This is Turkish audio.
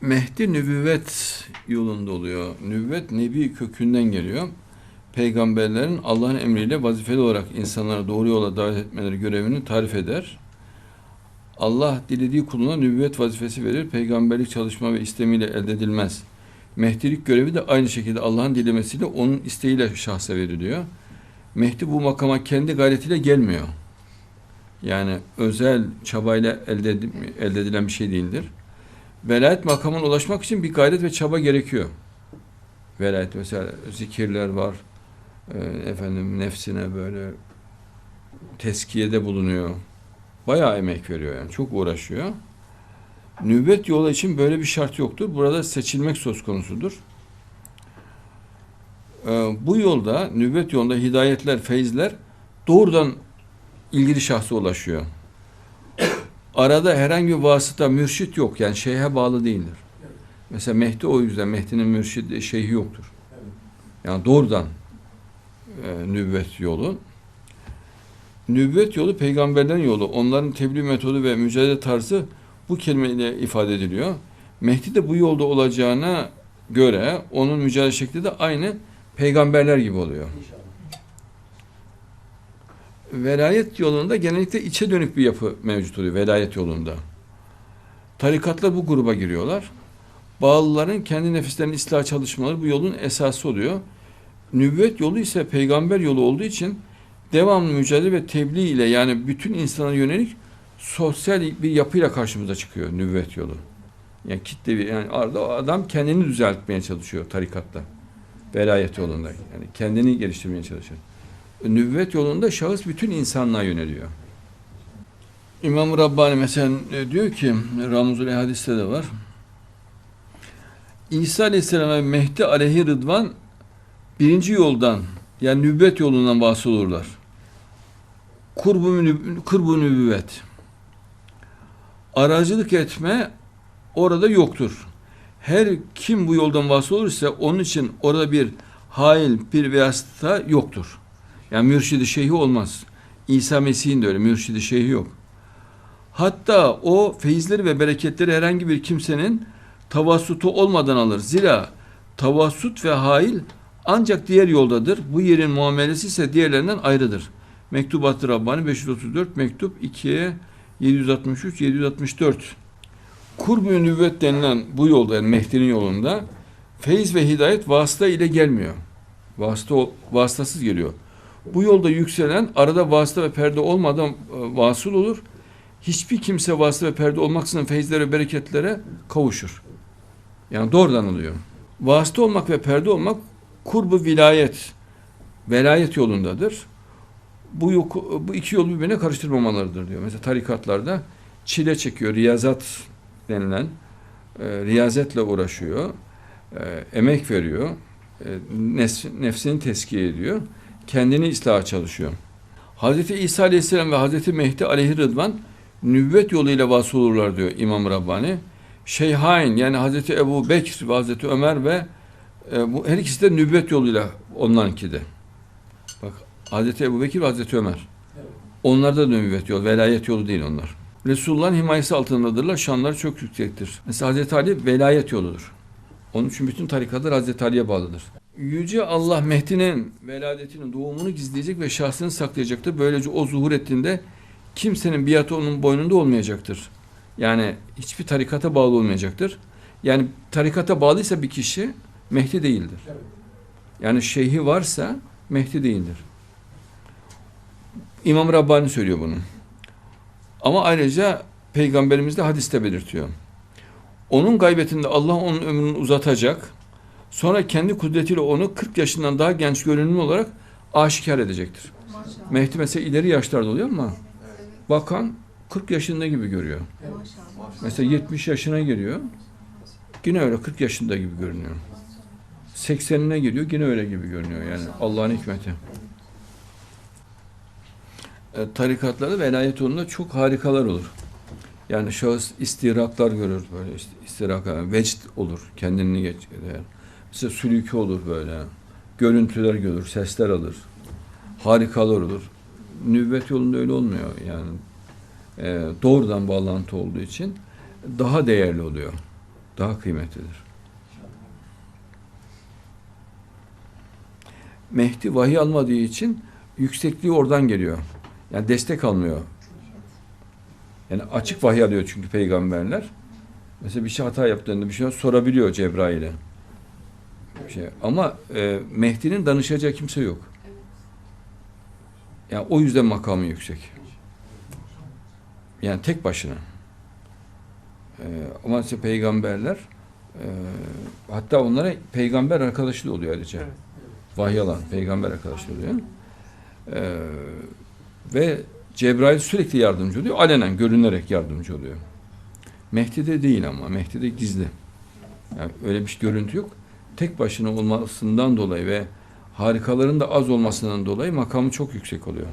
Mehdi nübüvvet yolunda oluyor. Nübüvvet nebi kökünden geliyor. Peygamberlerin Allah'ın emriyle vazifeli olarak insanlara doğru yola davet etmeleri görevini tarif eder. Allah dilediği kuluna nübüvvet vazifesi verir. Peygamberlik çalışma ve istemiyle elde edilmez. Mehdilik görevi de aynı şekilde Allah'ın dilemesiyle onun isteğiyle şahsa veriliyor. Mehdi bu makama kendi gayretiyle gelmiyor. Yani özel çabayla elde, elde edilen bir şey değildir. Velayet makamına ulaşmak için bir gayret ve çaba gerekiyor. Velayet mesela zikirler var. Ee, efendim nefsine böyle teskiyede bulunuyor. Bayağı emek veriyor yani. Çok uğraşıyor. Nübüvvet yolu için böyle bir şart yoktur. Burada seçilmek söz konusudur. Ee, bu yolda, nübüvvet yolunda hidayetler, feyizler doğrudan ilgili şahsa ulaşıyor. Arada herhangi bir vasıta, mürşit yok. Yani şeyhe bağlı değildir. Mesela Mehdi o yüzden Mehdi'nin mürşidi, şeyhi yoktur. Yani doğrudan e, nübüvvet yolu. Nübüvvet yolu peygamberlerin yolu. Onların tebliğ metodu ve mücadele tarzı bu kelimeyle ifade ediliyor. Mehdi de bu yolda olacağına göre onun mücadele şekli de aynı peygamberler gibi oluyor. İnşallah. Velayet yolunda genellikle içe dönük bir yapı mevcut oluyor velayet yolunda. Tarikatlar bu gruba giriyorlar. Bağlıların kendi nefislerinin ıslah çalışmaları bu yolun esası oluyor. Nübüvvet yolu ise peygamber yolu olduğu için devamlı mücadele ve tebliğ ile yani bütün insana yönelik sosyal bir yapıyla karşımıza çıkıyor nübüvvet yolu. Yani kitlevi yani arada adam kendini düzeltmeye çalışıyor tarikatta. Velayet yolunda yani kendini geliştirmeye çalışıyor. Nübüvvet yolunda şahıs bütün insanlığa yöneliyor. İmam Rabbani mesela e, diyor ki Ramzul Hadis'te de var. İsa Aleyhisselam ve Mehdi Aleyhi Rıdvan birinci yoldan yani nübüvvet yolundan bahsediyorlar. Kurbu, kurbu nübüvvet. Aracılık etme orada yoktur. Her kim bu yoldan bahsediyorsa onun için orada bir hail, bir vasıta yoktur. Yani mürşidi şeyhi olmaz. İsa Mesih'in de öyle mürşidi şeyhi yok. Hatta o feyizleri ve bereketleri herhangi bir kimsenin tavassutu olmadan alır. Zira tavassut ve hail ancak diğer yoldadır. Bu yerin muamelesi ise diğerlerinden ayrıdır. Mektubat-ı Rabbani 534, mektup 2'ye 763, 764. Kurb-ı nüvvet denilen bu yolda yani Mehdi'nin yolunda feyiz ve hidayet vasıta ile gelmiyor. Vasıta, vasıtasız geliyor. Bu yolda yükselen arada vasıta ve perde olmadan e, vasıl olur. Hiçbir kimse vasıta ve perde olmaksızın feyizlere bereketlere kavuşur. Yani doğrudan oluyor. Vasıta olmak ve perde olmak kurbu vilayet, velayet yolundadır. Bu, yok, bu iki yolu birbirine karıştırmamalıdır diyor. Mesela tarikatlarda çile çekiyor, riyazat denilen e, riyazetle uğraşıyor, e, emek veriyor, e, nefs- nefsini teskiye ediyor, kendini ıslaha çalışıyor. Hazreti İsa Aleyhisselam ve Hazreti Mehdi Aleyhi Rıdvan nübüvvet yoluyla vasıl olurlar diyor İmam Rabbani. Şeyhain yani Hazreti Ebu Bekir ve Hazreti Ömer ve e, bu her ikisi de nübüvvet yoluyla onlarınki de. Bak Hazreti Ebu Bekir ve Hazreti Ömer. Onlarda da nübüvvet yolu, velayet yolu değil onlar. Resulullah'ın himayesi altındadırlar. Şanları çok yüksektir. Mesela Hazreti Ali velayet yoludur. Onun için bütün tarikatlar Hazreti Ali'ye bağlıdır. Yüce Allah Mehdi'nin veladetinin doğumunu gizleyecek ve şahsını saklayacaktır. Böylece o zuhur ettiğinde kimsenin biatı onun boynunda olmayacaktır. Yani hiçbir tarikata bağlı olmayacaktır. Yani tarikata bağlıysa bir kişi Mehdi değildir. Yani şeyhi varsa Mehdi değildir. İmam Rabbani söylüyor bunu. Ama ayrıca Peygamberimiz de hadiste belirtiyor. Onun gaybetinde Allah onun ömrünü uzatacak. Sonra kendi kudretiyle onu 40 yaşından daha genç görünümlü olarak aşikar edecektir. Maşallah. Mehdi mesela ileri yaşlarda oluyor ama bakan 40 yaşında gibi görüyor. Maşallah. Mesela 70 yaşına geliyor. Yine öyle 40 yaşında gibi görünüyor. 80'ine geliyor yine öyle gibi görünüyor yani Allah'ın hikmeti. E, tarikatlarda velayet yolunda çok harikalar olur. Yani şahıs istiraklar görür böyle işte istirak vecd olur kendini geç eder. Mesela sülükü olur böyle. Görüntüler görür, sesler alır. Harikalar olur. Nübüvvet yolunda öyle olmuyor yani. E, doğrudan bağlantı olduğu için daha değerli oluyor. daha kıymetlidir. Mehdi vahiy almadığı için yüksekliği oradan geliyor. Yani destek almıyor. Yani açık vahiy alıyor çünkü peygamberler. Mesela bir şey hata yaptığında bir şey sorabiliyor Cebrail'e. Bir şey. Ama e, Mehdi'nin danışacağı kimse yok. Yani o yüzden makamı yüksek. Yani tek başına. E, ama işte peygamberler e, hatta onlara peygamber arkadaşı da oluyor ayrıca. Evet. Vahiy alan peygamber arkadaşı oluyor. E, ve Cebrail sürekli yardımcı oluyor. Alenen görünerek yardımcı oluyor. Mehdi'de değil ama. Mehdi'de gizli. Yani öyle bir görüntü yok. Tek başına olmasından dolayı ve harikaların da az olmasından dolayı makamı çok yüksek oluyor.